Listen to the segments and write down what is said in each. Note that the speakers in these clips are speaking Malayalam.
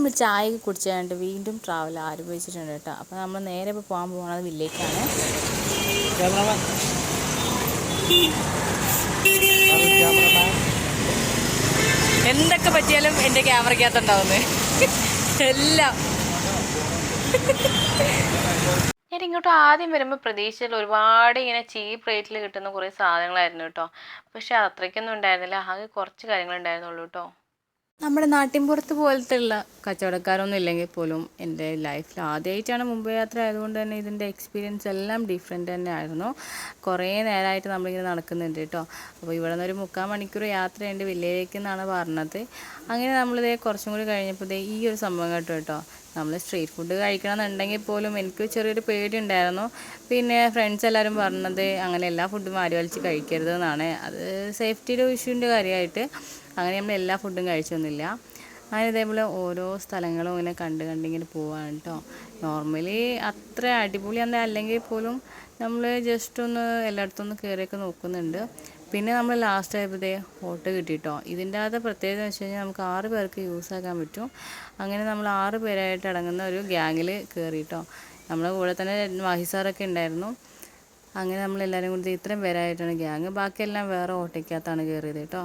നമ്മൾ ചായ കഴിഞ്ഞിട്ട് വീണ്ടും ട്രാവൽ ആരംഭിച്ചിട്ടുണ്ട് കേട്ടോ. അപ്പോൾ നമ്മൾ നേരെ ഇപ്പോൾ പോകാൻ പോകുന്നത് വില്ലേക്കാണ് എന്തൊക്കെ പറ്റിയാലും എന്റെ ക്യാമറയ്ക്കകത്തുണ്ടാവുന്നത് എല്ലാം. ഞാൻ ഇങ്ങോട്ട് ആദ്യം വരുമ്പോൾ പ്രതീക്ഷയിൽ ഒരുപാട് ഇങ്ങനെ ചീപ്പ് റേറ്റിൽ കിട്ടുന്ന കുറേ സാധനങ്ങളായിരുന്നു കേട്ടോ. പക്ഷെ അത്രയ്ക്കൊന്നും ഉണ്ടായിരുന്നില്ല. ആകെ കുറച്ച് കാര്യങ്ങളുണ്ടായിരുന്നുള്ളൂ കേട്ടോ. നമ്മുടെ നാട്ടിൻപുറത്ത് പോലത്തെ ഉള്ള കച്ചവടക്കാരൊന്നും ഇല്ലെങ്കിൽ പോലും എന്റെ ലൈഫിൽ ആദ്യമായിട്ടാണ് മുംബൈ യാത്ര ആയതുകൊണ്ട് തന്നെ ഇതിന്റെ എക്സ്പീരിയൻസ് എല്ലാം ഡിഫറെന്റ് തന്നെ ആയിരുന്നു കുറേ നേരമായിട്ട് നമ്മളിങ്ങനെ നടക്കുന്നുണ്ട് കേട്ടോ. അപ്പോൾ ഇവിടെ നിന്ന് ഒരു മുക്കാൽ മണിക്കൂർ യാത്രയുണ്ട് വില്ലേജിലേക്ക് എന്നാണ് പറഞ്ഞത്. അങ്ങനെ നമ്മളിതേ കുറച്ചും കൂടി കഴിഞ്ഞപ്പോൾ ഈ ഒരു സംഭവം കേട്ടോ കേട്ടോ. നമ്മൾ സ്ട്രീറ്റ് ഫുഡ് കഴിക്കണമെന്നുണ്ടെങ്കിൽ പോലും എനിക്ക് ചെറിയൊരു പേടി ഉണ്ടായിരുന്നു പിന്നെ ഫ്രണ്ട്സ് എല്ലാവരും പറഞ്ഞത് അങ്ങനെ എല്ലാ ഫുഡും മാറി വലിച്ച് കഴിക്കരുത് എന്നാണ്. അത് സേഫ്റ്റിയുടെ ഇഷ്യൂന്റെ കാര്യമായിട്ട് അങ്ങനെ നമ്മൾ എല്ലാ ഫുഡും കഴിച്ചൊന്നുമില്ല അങ്ങനെ ഇതേപോലെ ഓരോ സ്ഥലങ്ങളും ഇങ്ങനെ കണ്ട് കണ്ടിങ്ങനെ പോവാണ് കേട്ടോ നോർമലി അത്ര അടിപൊളിയാണെന്ന് അല്ലെങ്കിൽ പോലും നമ്മൾ ജസ്റ്റ് ഒന്ന് എല്ലായിടത്തും ഒന്ന് കയറിയൊക്കെ നോക്കുന്നുണ്ട്. പിന്നെ നമ്മൾ ലാസ്റ്റ് ആയപ്പോഴത്തേ ഓട്ടോ കിട്ടിയിട്ടോ ഇതിന്റെ അകത്ത് പ്രത്യേകത വെച്ച് കഴിഞ്ഞാൽ നമുക്ക് ആറ് പേർക്ക് യൂസ് ആക്കാൻ പറ്റും. അങ്ങനെ നമ്മൾ ആറ് പേരായിട്ട് അടങ്ങുന്ന ഒരു ഗ്യാങ്ങിൽ കയറിയിട്ടോ നമ്മുടെ കൂടെ തന്നെ വാഹിസാറൊക്കെ ഉണ്ടായിരുന്നു. അങ്ങനെ നമ്മൾ എല്ലാവരും കൂടി ഇത്രയും പേരായിട്ടാണ് ഗ്യാങ് ബാക്കിയെല്ലാം വേറെ ഓട്ടോയ്ക്കകത്താണ് കയറിയത് കേട്ടോ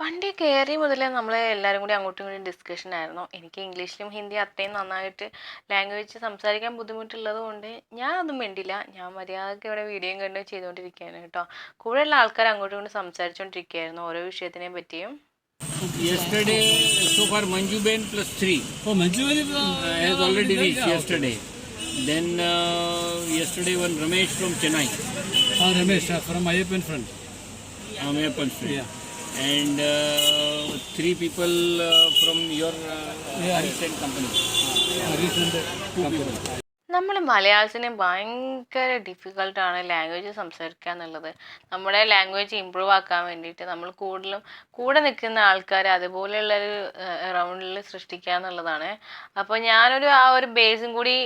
വണ്ടി കയറി മുതലേ നമ്മൾ എല്ലാവരും കൂടി അങ്ങോട്ടും ഇങ്ങോട്ടും ഡിസ്കഷൻ ആയിരുന്നു. എനിക്ക് ഇംഗ്ലീഷിലും ഹിന്ദി അത്രയും നന്നായിട്ട് ലാംഗ്വേജ് സംസാരിക്കാൻ ബുദ്ധിമുട്ടുള്ളത് കൊണ്ട് ഞാൻ ഒന്നും മിണ്ടില്ല ഞാൻ മര്യാദയ്ക്ക് ഇവിടെ വീഡിയോയും കണ്ട് ചെയ്തുകൊണ്ടിരിക്കുകയാണ് കേട്ടോ. കൂടെയുള്ള ആൾക്കാർ അങ്ങോട്ടും ഇങ്ങോട്ടും സംസാരിച്ചുകൊണ്ടിരിക്കുകയായിരുന്നു ഓരോ വിഷയത്തിനെ പറ്റിയും. Yesterday, so far Manju Ben plus three. Oh, Manju is uh, has already reached yesterday. Then uh, yesterday one Ramesh from Chennai, Ah, Ramesh uh, from Ayyappan front. Amayappan front Yeah. And uh, three people uh, from your uh, Yeah. company. And Two people. നമ്മൾ മലയാളത്തിന് ഭയങ്കര ഡിഫിക്കൽട്ടാണ് ലാംഗ്വേജ് സംസാരിക്കുക എന്നുള്ളത്. നമ്മുടെ ലാംഗ്വേജ് ഇമ്പ്രൂവ് ആക്കാൻ വേണ്ടിയിട്ട് നമ്മൾ കൂടുതലും കൂടെ നിൽക്കുന്ന ആൾക്കാർ അതുപോലെയുള്ളൊരു റൗണ്ടിൽ സൃഷ്ടിക്കുക എന്നുള്ളതാണ്. അപ്പോൾ ഞാനൊരു ആ ഒരു ബേസും കൂടി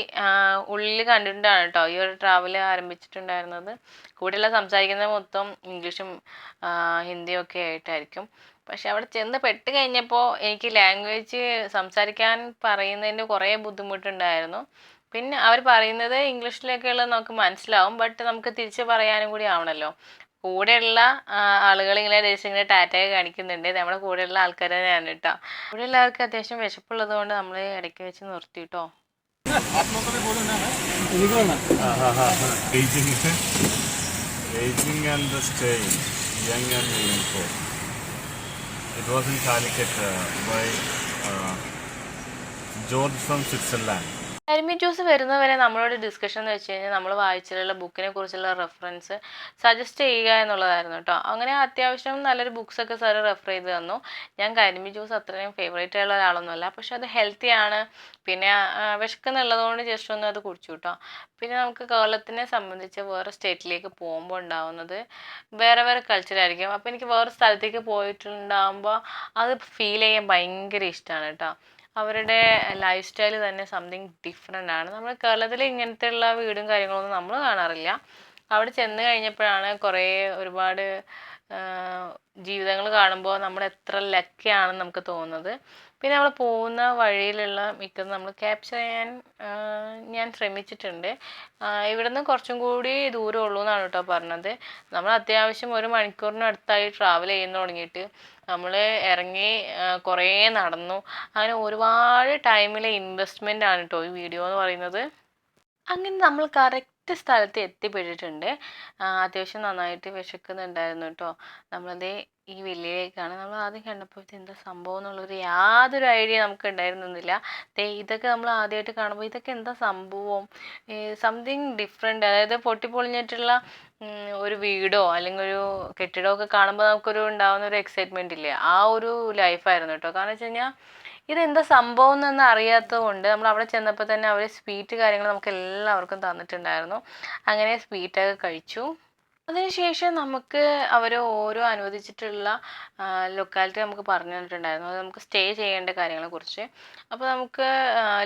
ഉള്ളിൽ കണ്ടിട്ടാണ് കേട്ടോ. ഈ ഒരു ട്രാവൽ ആരംഭിച്ചിട്ടുണ്ടായിരുന്നത്. കൂടെയുള്ള സംസാരിക്കുന്നത് മൊത്തം ഇംഗ്ലീഷും ഹിന്ദിയും ഒക്കെ ആയിട്ടായിരിക്കും. പക്ഷെ അവിടെ ചെന്ന് പെട്ട് കഴിഞ്ഞപ്പോൾ എനിക്ക് ലാംഗ്വേജ് സംസാരിക്കാൻ പറയുന്നതിന്റെ കുറേ ബുദ്ധിമുട്ടുണ്ടായിരുന്നു. പിന്നെ അവർ പറയുന്നത് ഇംഗ്ലീഷിലേക്കുള്ള നമുക്ക് മനസ്സിലാവും ബട്ട് നമുക്ക് തിരിച്ച് പറയാനും കൂടി ആവണല്ലോ. കൂടെയുള്ള ആളുകൾ ഇങ്ങനെ ദേശം ഇങ്ങനെ കാണിക്കുന്നുണ്ട്. നമ്മുടെ കൂടെയുള്ള ആൾക്കാർ തന്നെയാണ് കേട്ടോ. കൂടെയുള്ള ആൾക്ക് അത്യാവശ്യം വിശപ്പുള്ളത് കൊണ്ട് നമ്മൾ ഇടയ്ക്ക് വെച്ച് നിർത്തി കേട്ടോ. Aging, Switzerland. കരിമി ജ്യൂസ് വരുന്നവരെ നമ്മളോട് ഡിസ്കഷൻ എന്ന് വെച്ച് കഴിഞ്ഞാൽ നമ്മൾ വായിച്ചിട്ടുള്ള ബുക്കിനെ കുറിച്ചുള്ള റെഫറൻസ് സജസ്റ്റ് ചെയ്യുക എന്നുള്ളതായിരുന്നു കേട്ടോ അങ്ങനെ അത്യാവശ്യം നല്ലൊരു ബുക്സൊക്കെ സാറ് റെഫർ ചെയ്ത് തന്നു. ഞാൻ കരിമീൻ ജ്യൂസ് അത്രയും ഫേവറേറ്റ് ആയുള്ള ഒരാളൊന്നുമല്ല. പക്ഷെ അത് ഹെൽത്തി ആണ്. പിന്നെ വിശക്കുന്നുള്ളതുകൊണ്ട് ജസ്റ്റ് ഒന്ന് അത് കുടിച്ചു കേട്ടോ പിന്നെ നമുക്ക് കേരളത്തിനെ സംബന്ധിച്ച് വേറെ സ്റ്റേറ്റിലേക്ക് പോകുമ്പോൾ ഉണ്ടാവുന്നത് വേറെ വേറെ കൾച്ചറായിരിക്കും അപ്പോൾ എനിക്ക് വേറെ സ്ഥലത്തേക്ക് പോയിട്ടുണ്ടാകുമ്പോൾ അത് ഫീൽ ചെയ്യാൻ ഭയങ്കര ഇഷ്ടമാണ് കേട്ടോ അവരുടെ ലൈഫ് സ്റ്റൈൽ തന്നെ സംതിങ് ഡിഫറെന്റ് ആണ്. നമ്മൾ കേരളത്തിൽ ഇങ്ങനത്തെ ഉള്ള വീടും കാര്യങ്ങളൊന്നും നമ്മൾ കാണാറില്ല. അവിടെ ചെന്ന് കഴിഞ്ഞപ്പോഴാണ് കുറേ ഒരുപാട് ജീവിതങ്ങൾ കാണുമ്പോൾ നമ്മൾ എത്ര ലക്കിയാണെന്ന് നമുക്ക് തോന്നുന്നത്. പിന്നെ നമ്മൾ പോകുന്ന വഴിയിലുള്ള മിക്കതും നമ്മൾ ക്യാപ്ചർ ചെയ്യാൻ ഞാൻ ശ്രമിച്ചിട്ടുണ്ട്. ഇവിടുന്ന് കുറച്ചും കൂടി ദൂരം ഉള്ളൂ എന്നാണ് കേട്ടോ പറഞ്ഞത്. നമ്മൾ അത്യാവശ്യം ഒരു മണിക്കൂറിനടുത്തായി ട്രാവൽ ചെയ്യുന്ന തുടങ്ങിയിട്ട് നമ്മൾ ഇറങ്ങി കുറേ നടന്നു. അങ്ങനെ ഒരുപാട് ടൈമിലെ ഇൻവെസ്റ്റ്മെന്റ് ആണ് കേട്ടോ ഈ വീഡിയോ എന്ന് പറയുന്നത്. അങ്ങനെ നമ്മൾ കറക്റ്റ് സ്ഥലത്ത് എത്തിപ്പെട്ടിട്ടുണ്ട്. അത്യാവശ്യം നന്നായിട്ട് വിശക്കുന്നുണ്ടായിരുന്നു കേട്ടോ നമ്മളതേ ഈ വില്ലയിലേക്കാണ്. നമ്മൾ ആദ്യം കണ്ടപ്പോൾ ഇത് എന്താ സംഭവം എന്നുള്ളൊരു യാതൊരു ഐഡിയ നമുക്ക് ഉണ്ടായിരുന്നില്ല ഇതൊക്കെ നമ്മൾ ആദ്യമായിട്ട് കാണുമ്പോൾ ഇതൊക്കെ എന്താ സംഭവം? സംതിങ് ഡിഫറെന്റ് അതായത് പൊട്ടിപ്പൊളിഞ്ഞിട്ടുള്ള ഒരു വീടോ അല്ലെങ്കിൽ ഒരു കെട്ടിടമോ ഒക്കെ കാണുമ്പോൾ നമുക്കൊരു ഉണ്ടാകുന്ന ഒരു എക്സൈറ്റ്മെന്റ് ഇല്ലേ? ആ ഒരു ലൈഫായിരുന്നു കേട്ടോ കാരണം വെച്ച് കഴിഞ്ഞാൽ ഇതെന്താ സംഭവം എന്നൊന്നും അറിയാത്തത് കൊണ്ട് നമ്മൾ അവിടെ ചെന്നപ്പോൾ തന്നെ അവർ സ്വീറ്റ് കാര്യങ്ങൾ നമുക്ക് എല്ലാവർക്കും തന്നിട്ടുണ്ടായിരുന്നു. അങ്ങനെ സ്വീറ്റൊക്കെ കഴിച്ചു. അതിനുശേഷം നമുക്ക് അവർ ഓരോ അനുവദിച്ചിട്ടുള്ള ലൊക്കാലിറ്റി നമുക്ക് പറഞ്ഞു തന്നിട്ടുണ്ടായിരുന്നു. അത് നമുക്ക് സ്റ്റേ ചെയ്യേണ്ട കാര്യങ്ങളെക്കുറിച്ച്. അപ്പോൾ നമുക്ക്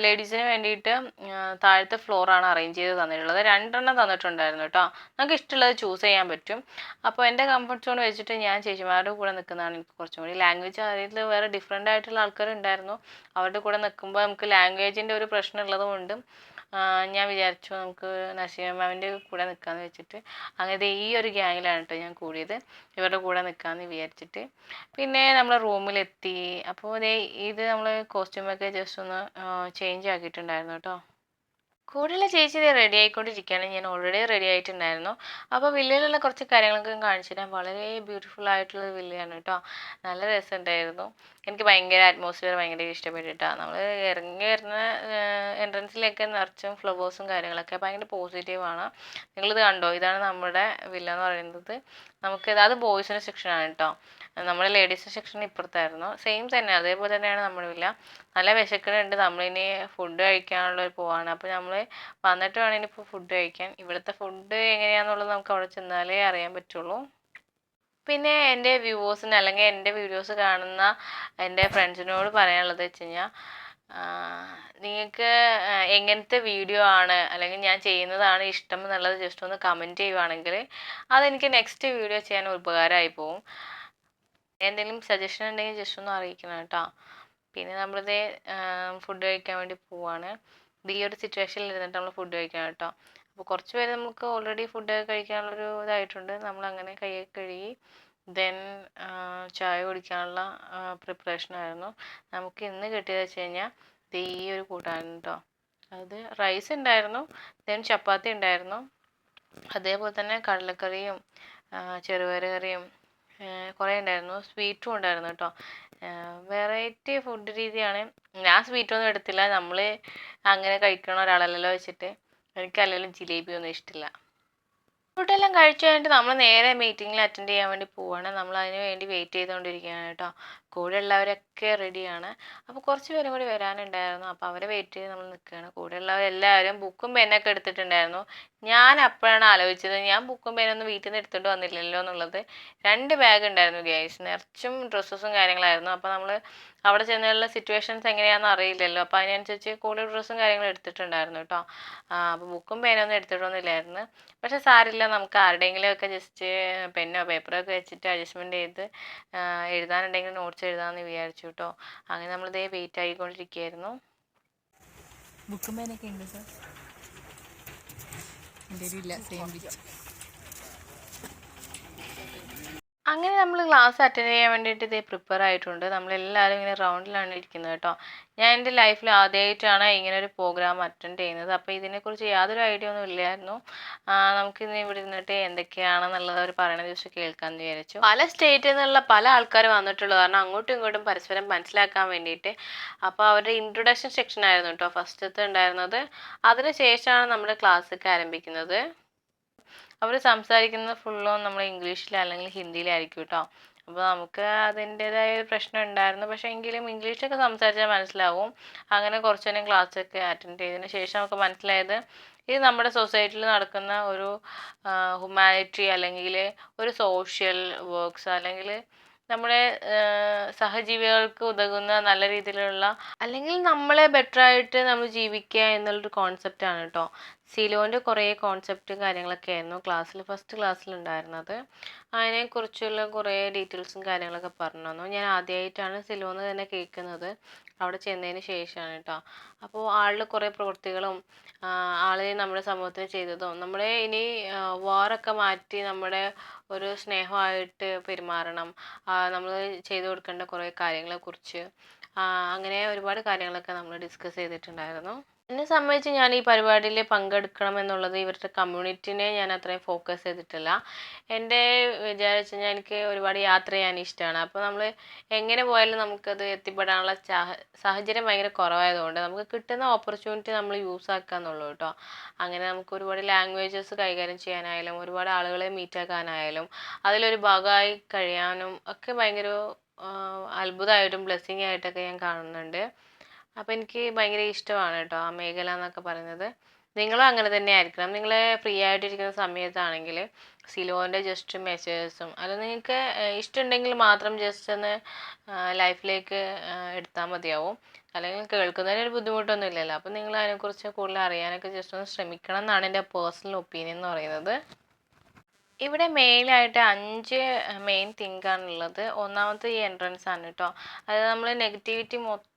ലേഡീസിന് വേണ്ടിയിട്ട് താഴത്തെ ഫ്ലോറാണ് അറേഞ്ച് ചെയ്ത് തന്നിട്ടുള്ളത്. രണ്ടെണ്ണം തന്നിട്ടുണ്ടായിരുന്നു കേട്ടോ. നമുക്ക് ഇഷ്ടമുള്ളത് ചൂസ് ചെയ്യാൻ പറ്റും. അപ്പോൾ എന്റെ കംഫർട്ട് സോൺ വെച്ചിട്ട് ഞാൻ ചേച്ചിമാരുടെ കൂടെ നിൽക്കുന്നതാണ് എനിക്ക് കുറച്ചും കൂടി. ലാംഗ്വേജ് അറിയത്തിൽ വേറെ ഡിഫറെന്റ് ആയിട്ടുള്ള ആൾക്കാരുണ്ടായിരുന്നു. അവരുടെ കൂടെ നിൽക്കുമ്പോൾ നമുക്ക് ലാംഗ്വേജിന്റെ ഒരു പ്രശ്നം ഉള്ളത് കൊണ്ടും ഞാൻ വിചാരിച്ചു നമുക്ക് നസീമ മാമിന്റെ കൂടെ നിൽക്കാമെന്ന് വെച്ചിട്ട്. അങ്ങനെ ഈ ഒരു ഗ്യാങ്ങിലാണ് കേട്ടോ ഞാൻ കൂടിയത്. ഇവരുടെ കൂടെ നിൽക്കാമെന്ന് വിചാരിച്ചിട്ട്. പിന്നെ നമ്മൾ റൂമിലെത്തി. അപ്പോൾ ദേ ഇത് നമ്മൾ കോസ്റ്റ്യൂമൊക്കെ ജസ്റ്റ് ഒന്ന് ചേഞ്ച് ആക്കിയിട്ടുണ്ടായിരുന്നു കേട്ടോ. കൂടെയുള്ള ചേച്ചി റെഡി ആയിക്കൊണ്ടിരിക്കുകയാണ്. ഞാൻ ഓൾറെഡി റെഡി ആയിട്ടുണ്ടായിരുന്നു. അപ്പോൾ വില്ലയിലുള്ള കുറച്ച് കാര്യങ്ങളൊക്കെ കാണിച്ചു തരാം. വളരെ ബ്യൂട്ടിഫുൾ ആയിട്ടുള്ള വില്ലയാണ് കേട്ടോ. നല്ല രസമുണ്ടായിരുന്നു. എനിക്ക് ഭയങ്കര അറ്റ്മോസ്ഫിയർ ഭയങ്കര ഇഷ്ടപ്പെട്ടിട്ടാണ് നമ്മൾ ഇറങ്ങി വരുന്ന എൻട്രൻസിലൊക്കെ നിറച്ചും ഫ്ലവേഴ്സും കാര്യങ്ങളൊക്കെ ഭയങ്കര പോസിറ്റീവാണ് നിങ്ങളിത് കണ്ടോ? ഇതാണ് നമ്മുടെ വില്ല എന്ന് പറയുന്നത്. നമുക്ക് അത് ബോയ്സിന്റെ സെക്ഷനാണ് കേട്ടോ. നമ്മുടെ ലേഡീസ് സെക്ഷൻ ഇപ്പുറത്തായിരുന്നു. സെയിം തന്നെ അതേപോലെ തന്നെയാണ് നമ്മുടെ വില നല്ല വിശക്കുന്നുണ്ട്. നമ്മളിനി ഫുഡ് കഴിക്കാനുള്ള പോവാണ്. അപ്പോൾ നമ്മൾ വന്നിട്ട് വേണം ഇപ്പോൾ ഫുഡ് കഴിക്കാൻ. ഇവിടുത്തെ ഫുഡ് എങ്ങനെയാണെന്നുള്ളത് നമുക്ക് അവിടെ ചെന്നാലേ അറിയാൻ പറ്റുള്ളൂ. പിന്നെ എന്റെ വ്യൂവേഴ്സിന് അല്ലെങ്കിൽ എന്റെ വീഡിയോസ് കാണുന്ന എന്റെ ഫ്രണ്ട്സിനോട് പറയാനുള്ളത് വെച്ച് കഴിഞ്ഞാൽ നിങ്ങൾക്ക് എങ്ങനത്തെ വീഡിയോ ആണ് അല്ലെങ്കിൽ ഞാൻ ചെയ്യുന്നതാണ് ഇഷ്ടം എന്നുള്ളത് ജസ്റ്റ് ഒന്ന് കമന്റ് ചെയ്യുവാണെങ്കിൽ അതെനിക്ക് നെക്സ്റ്റ് വീഡിയോ ചെയ്യാൻ ഉപകാരമായി പോകും എന്തെങ്കിലും സജഷൻ ഉണ്ടെങ്കിൽ ജസ്റ്റ് ഒന്ന് അറിയിക്കണം കേട്ടോ. പിന്നെ നമ്മളിതേ ഫുഡ് കഴിക്കാൻ വേണ്ടി പോവാണ്. ഈ ഒരു സിറ്റുവേഷനിൽ ഇരുന്നിട്ട് നമ്മൾ ഫുഡ് കഴിക്കണം കേട്ടോ. അപ്പോൾ കുറച്ച് പേര് നമുക്ക് ഓൾറെഡി ഫുഡ് കഴിക്കാനുള്ളൊരു ഇതായിട്ടുണ്ട്. നമ്മൾ അങ്ങനെ കൈയൊക്കെ കഴുകി ദെൻ ചായ കുടിക്കാനുള്ള പ്രിപ്പറേഷൻ ആയിരുന്നു. നമുക്ക് ഇന്ന് കിട്ടിയത് വെച്ച് കഴിഞ്ഞാൽ ഈ ഒരു കൂട്ടാൻ കേട്ടോ. അത് റൈസ് ഉണ്ടായിരുന്നു ദെൻ ചപ്പാത്തി ഉണ്ടായിരുന്നു. അതേപോലെ തന്നെ കടലക്കറിയും ചെറുപയർ കറിയും കുറേ ഉണ്ടായിരുന്നു. സ്വീറ്റും ഉണ്ടായിരുന്നു കേട്ടോ. വെറൈറ്റി ഫുഡ് രീതിയാണ്. ഞാൻ സ്വീറ്റൊന്നും എടുത്തില്ല. നമ്മൾ അങ്ങനെ കഴിക്കണ ഒരാളല്ലല്ലോ വെച്ചിട്ട്. എനിക്കല്ലെങ്കിലും ജിലേബി ഒന്നും ഇഷ്ടമില്ല ഫുഡെല്ലാം കഴിച്ചു കഴിഞ്ഞിട്ട് നമ്മൾ നേരെ മീറ്റിങ്ങിൽ അറ്റൻഡ് ചെയ്യാൻ വേണ്ടി പോവാണ്. നമ്മൾ അതിന് വേണ്ടി വെയിറ്റ് ചെയ്തുകൊണ്ടിരിക്കുകയാണ് കേട്ടോ. കൂടെ ഉള്ളവരൊക്കെ റെഡിയാണ്. അപ്പോൾ കുറച്ച് പേരും കൂടി വരാനുണ്ടായിരുന്നു. അപ്പോൾ അവരെ വെയിറ്റ് ചെയ്ത് നമ്മൾ നിൽക്കുകയാണ്. കൂടെ ഉള്ളവരെല്ലാവരും ബുക്കും പെന്നൊക്കെ എടുത്തിട്ടുണ്ടായിരുന്നു. ഞാൻ അപ്പോഴാണ് ആലോചിച്ചത് ഞാൻ ബുക്കും പെന്നൊന്നും വീട്ടിൽ നിന്ന് എടുത്തിട്ട് വന്നില്ലല്ലോ എന്നുള്ളത്. രണ്ട് ബാഗ് ഉണ്ടായിരുന്നു ഗ്യാസ് നിറച്ചും ഡ്രസ്സസും കാര്യങ്ങളായിരുന്നു. അപ്പോൾ നമ്മൾ അവിടെ ചെന്നുള്ള സിറ്റുവേഷൻസ് എങ്ങനെയാണെന്ന് അറിയില്ലല്ലോ. അപ്പോൾ അതിനനുസരിച്ച് കൂടുതൽ ഡ്രസ്സും കാര്യങ്ങളും എടുത്തിട്ടുണ്ടായിരുന്നു കേട്ടോ. അപ്പോൾ ബുക്കും പേനൊന്നും എടുത്തിട്ടൊന്നുമില്ലായിരുന്നു പക്ഷെ സാരില്ല നമുക്ക് ആരുടെയെങ്കിലും ഒക്കെ ജസ്റ്റ് പെന്നോ പേപ്പറോ ഒക്കെ വെച്ചിട്ട് അഡ്ജസ്റ്റ്മെന്റ് ചെയ്ത് എഴുതാനുണ്ടെങ്കിൽ നോട്ട്സ് എഴുതാമെന്ന് വിചാരിച്ചു കേട്ടോ അങ്ങനെ നമ്മൾ ഇതേ വെയിറ്റ് ആയിക്കൊണ്ടിരിക്കുകയായിരുന്നു ബുക്കും പേനൊക്കെ ഉണ്ട് സാർ എന്റെ ഇല്ല സെയിം ബിച്ച് അങ്ങനെ നമ്മൾ ക്ലാസ് അറ്റൻഡ് ചെയ്യാൻ വേണ്ടിയിട്ട് ഇതേ പ്രിപ്പയർ ആയിട്ടുണ്ട്. നമ്മളെല്ലാവരും ഇങ്ങനെ റൗണ്ടിലാണ് ഇരിക്കുന്നത് കേട്ടോ. ഞാൻ എന്റെ ലൈഫിൽ ആദ്യമായിട്ടാണ് ഇങ്ങനെ ഒരു പ്രോഗ്രാം അറ്റൻഡ് ചെയ്യുന്നത്. അപ്പോൾ ഇതിനെക്കുറിച്ച് യാതൊരു ഐഡിയ ഒന്നും ഇല്ലായിരുന്നു. നമുക്കിന്ന് ഇവിടെ ഇരുന്നിട്ട് എന്തൊക്കെയാണെന്നുള്ളത് അവർ പറയണ ദിവസം കേൾക്കാമെന്ന് വിചാരിച്ചു. പല സ്റ്റേറ്റിൽ നിന്നുള്ള പല ആൾക്കാർ വന്നിട്ടുള്ളത്. കാരണം അങ്ങോട്ടും ഇങ്ങോട്ടും പരസ്പരം മനസ്സിലാക്കാൻ വേണ്ടിയിട്ട്. അപ്പോൾ അവരുടെ ഇൻട്രൊഡക്ഷൻ സെക്ഷൻ ആയിരുന്നു കേട്ടോ. ഫസ്റ്റത്തെ ഉണ്ടായിരുന്നത്. അതിനുശേഷമാണ് നമ്മുടെ ക്ലാസ്സൊക്കെ ആരംഭിക്കുന്നത്. അവർ സംസാരിക്കുന്നത് ഫുള്ളും നമ്മൾ ഇംഗ്ലീഷിൽ അല്ലെങ്കിൽ ഹിന്ദിയിലായിരിക്കും കേട്ടോ അപ്പോൾ നമുക്ക് അതിന്റെതായ ഒരു പ്രശ്നം ഉണ്ടായിരുന്നു. പക്ഷേ എങ്കിലും ഇംഗ്ലീഷൊക്കെ സംസാരിച്ചാൽ മനസ്സിലാവും. അങ്ങനെ കുറച്ച് നേരം ക്ലാസ്സൊക്കെ അറ്റൻഡ് ചെയ്തതിന് ശേഷം നമുക്ക് മനസ്സിലായത് ഇത് നമ്മുടെ സൊസൈറ്റിയിൽ നടക്കുന്ന ഒരു ഹ്യൂമാനിറ്റി അല്ലെങ്കിൽ ഒരു സോഷ്യൽ വർക്ക്സ് അല്ലെങ്കിൽ നമ്മുടെ സഹജീവികൾക്ക് ഉതകുന്ന നല്ല രീതിയിലുള്ള അല്ലെങ്കിൽ നമ്മളെ ബെറ്റർ ആയിട്ട് നമ്മൾ ജീവിക്കുക എന്നുള്ളൊരു കോൺസെപ്റ്റാണ് കേട്ടോ സിലോന്റെ കുറേ കോൺസെപ്റ്റും കാര്യങ്ങളൊക്കെ ആയിരുന്നു. ക്ലാസ്സിൽ ഫസ്റ്റ് ക്ലാസ്സിൽ ഉണ്ടായിരുന്നത് അതിനെക്കുറിച്ചുള്ള കുറേ ഡീറ്റെയിൽസും കാര്യങ്ങളൊക്കെ പറഞ്ഞു തന്നു. ഞാൻ ആദ്യമായിട്ടാണ് സിലോന്ന് തന്നെ കേൾക്കുന്നത്. അവിടെ ചെന്നതിന് ശേഷമാണ് കേട്ടോ. അപ്പോൾ ആളുടെ കുറേ പ്രവൃത്തികളും ആൾ നമ്മുടെ സമൂഹത്തിന് ചെയ്തതും നമ്മുടെ ഇനി വാറൊക്കെ മാറ്റി നമ്മുടെ ഒരു സ്നേഹമായിട്ട് പെരുമാറണം. നമ്മൾ ചെയ്തു കൊടുക്കേണ്ട കുറേ കാര്യങ്ങളെക്കുറിച്ച് അങ്ങനെ ഒരുപാട് കാര്യങ്ങളൊക്കെ നമ്മൾ ഡിസ്കസ് ചെയ്തിട്ടുണ്ടായിരുന്നു. എന്നെ സംബന്ധിച്ച് ഞാൻ ഈ പരിപാടിയിൽ പങ്കെടുക്കണം എന്നുള്ളത് ഇവരുടെ കമ്മ്യൂണിറ്റിനെ ഞാൻ അത്രയും ഫോക്കസ് ചെയ്തിട്ടില്ല. എന്റെ വിചാരിച്ച് കഴിഞ്ഞാൽ എനിക്ക് ഒരുപാട് യാത്ര ചെയ്യാൻ ഇഷ്ടമാണ് അപ്പോൾ നമ്മൾ എങ്ങനെ പോയാലും നമുക്കത് എത്തിപ്പെടാനുള്ള സാഹ- സാഹചര്യം ഭയങ്കര കുറവായതുകൊണ്ട് നമുക്ക് കിട്ടുന്ന ഓപ്പർച്യൂണിറ്റി നമ്മൾ യൂസ് ആക്കുക എന്നുള്ളൂ കേട്ടോ. അങ്ങനെ നമുക്ക് ഒരുപാട് ലാംഗ്വേജസ് കൈകാര്യം ചെയ്യാനായാലും ഒരുപാട് ആളുകളെ മീറ്റ് ആക്കാനായാലും അതിലൊരു ഭാഗമായി കഴിയാനും ഒക്കെ ഭയങ്കര അത്ഭുതമായിട്ടും ബ്ലെസ്സിങ് ആയിട്ടൊക്കെ ഞാൻ കാണുന്നുണ്ട്. അപ്പോൾ എനിക്ക് ഭയങ്കര ഇഷ്ടമാണ് കേട്ടോ ആ മേഖല എന്നൊക്കെ പറയുന്നത്. നിങ്ങളും അങ്ങനെ തന്നെ ആയിരിക്കണം നിങ്ങൾ ഫ്രീ ആയിട്ടിരിക്കുന്ന സമയത്താണെങ്കിൽ സിലോന്റെ ജസ്റ്റ് മെസ്സേജസും അല്ല നിങ്ങൾക്ക് ഇഷ്ടമുണ്ടെങ്കിൽ മാത്രം ജസ്റ്റ് ഒന്ന് ലൈഫിലേക്ക് എടുത്താൽ മതിയാവും. അല്ലെങ്കിൽ കേൾക്കുന്നതിന് ഒരു ബുദ്ധിമുട്ടൊന്നും ഇല്ലല്ലോ. അപ്പം നിങ്ങൾ അതിനെക്കുറിച്ച് കൂടുതൽ അറിയാനൊക്കെ ജസ്റ്റ് ഒന്ന് ശ്രമിക്കണം എന്നാണ് എന്റെ പേഴ്സണൽ ഒപ്പീനിയൻ എന്ന് പറയുന്നത്. ഇവിടെ മെയിനായിട്ട് അഞ്ച് മെയിൻ തിങ്കാണുള്ളത് ഒന്നാമത്തെ ഈ എൻട്രൻസ് ആണ് കേട്ടോ. അതായത് നമ്മൾ നെഗറ്റിവിറ്റി മൊത്തം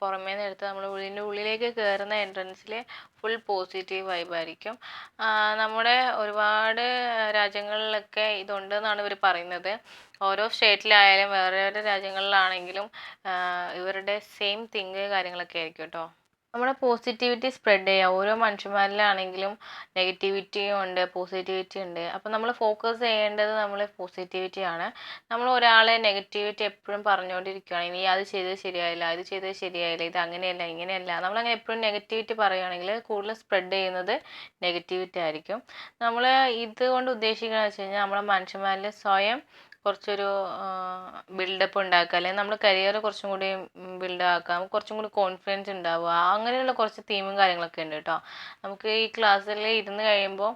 പുറമേ നിന്ന് എടുത്ത് നമ്മൾ ഉള്ളിന്റെ ഉള്ളിലേക്ക് കയറുന്ന എൻട്രൻസിൽ ഫുൾ പോസിറ്റീവ് വൈബായിരിക്കും നമ്മുടെ ഒരുപാട് രാജ്യങ്ങളിലൊക്കെ ഇതുണ്ട് എന്നാണ് ഇവർ പറയുന്നത്. ഓരോ സ്റ്റേറ്റിലായാലും വേറെ വേറെ രാജ്യങ്ങളിലാണെങ്കിലും ഇവരുടെ സെയിം തിങ്ക് കാര്യങ്ങളൊക്കെ ആയിരിക്കും കേട്ടോ നമ്മുടെ പോസിറ്റിവിറ്റി സ്പ്രെഡ് ചെയ്യുക ഓരോ മനുഷ്യന്മാരിലാണെങ്കിലും നെഗറ്റിവിറ്റിയും ഉണ്ട് പോസിറ്റിവിറ്റി ഉണ്ട്. അപ്പോൾ നമ്മൾ ഫോക്കസ് ചെയ്യേണ്ടത് നമ്മൾ പോസിറ്റിവിറ്റി ആണ്. നമ്മൾ ഒരാളെ നെഗറ്റിവിറ്റി എപ്പോഴും പറഞ്ഞുകൊണ്ടിരിക്കുകയാണ്. നീ അത് ചെയ്തത് ശരിയായില്ല ഇത് ചെയ്തത് ശരിയായില്ല ഇത് അങ്ങനെയല്ല ഇങ്ങനെയല്ല. നമ്മളങ്ങനെ എപ്പോഴും നെഗറ്റിവിറ്റി പറയുകയാണെങ്കിൽ കൂടുതൽ സ്പ്രെഡ് ചെയ്യുന്നത് നെഗറ്റിവിറ്റി ആയിരിക്കും. നമ്മൾ ഇതുകൊണ്ട് ഉദ്ദേശിക്കുന്നത് വെച്ച് കഴിഞ്ഞാൽ നമ്മളെ മനുഷ്യന്മാരിൽ സ്വയം കുറച്ചൊരു ബിൽഡപ്പ് ഉണ്ടാക്കുക. അല്ലെങ്കിൽ നമ്മുടെ കരിയർ കുറച്ചും കൂടി ബിൽഡ് ആക്കാം കുറച്ചും കൂടി കോൺഫിഡൻസ് ഉണ്ടാവുക. അങ്ങനെയുള്ള കുറച്ച് തീമും കാര്യങ്ങളൊക്കെ ഉണ്ട് കേട്ടോ. നമുക്ക് ഈ ക്ലാസ്സിൽ ഇരുന്ന് കഴിയുമ്പോൾ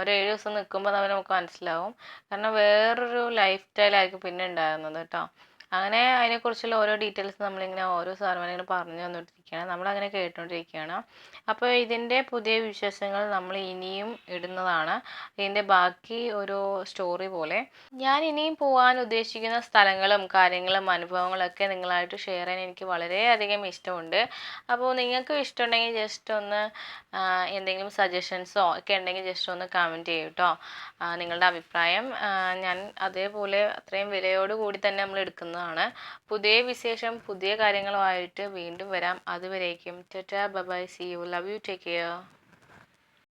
ഒരു ഏഴ് ദിവസം നിൽക്കുമ്പോൾ തന്നെ നമുക്ക് മനസ്സിലാവും. കാരണം വേറൊരു ലൈഫ് സ്റ്റൈലായിരിക്കും പിന്നെ ഉണ്ടാകുന്നത് കേട്ടോ. അങ്ങനെ അതിനെക്കുറിച്ചുള്ള ഓരോ ഡീറ്റെയിൽസ് നമ്മളിങ്ങനെ ഓരോ സാറുമാരിങ്ങനെ പറഞ്ഞു തന്നുകൊണ്ടിരിക്കുകയാണ് നമ്മളങ്ങനെ കേട്ടുകൊണ്ടിരിക്കുകയാണ് അപ്പോൾ ഇതിന്റെ പുതിയ വിശേഷങ്ങൾ നമ്മൾ ഇനിയും ഇടുന്നതാണ്. ഇതിന്റെ ബാക്കി ഒരു സ്റ്റോറി പോലെ. ഞാൻ ഇനിയും പോകാൻ ഉദ്ദേശിക്കുന്ന സ്ഥലങ്ങളും കാര്യങ്ങളും അനുഭവങ്ങളൊക്കെ നിങ്ങളായിട്ട് ഷെയർ ചെയ്യാൻ എനിക്ക് വളരെയധികം ഇഷ്ടമുണ്ട്. അപ്പോൾ നിങ്ങൾക്ക് ഇഷ്ടമുണ്ടെങ്കിൽ ജസ്റ്റ് ഒന്ന് എന്തെങ്കിലും സജഷൻസോ ഒക്കെ ഉണ്ടെങ്കിൽ ജസ്റ്റ് ഒന്ന് കമന്റ് ചെയ്യും കേട്ടോ നിങ്ങളുടെ അഭിപ്രായം ഞാൻ അതേപോലെ അത്രയും വിലയോട് കൂടി തന്നെ നമ്മൾ എടുക്കുന്നതാണ്. പുതിയ വിശേഷം പുതിയ കാര്യങ്ങളുമായിട്ട് വീണ്ടും വരാം. അതുവരേക്കും. Tata bye see you love you take care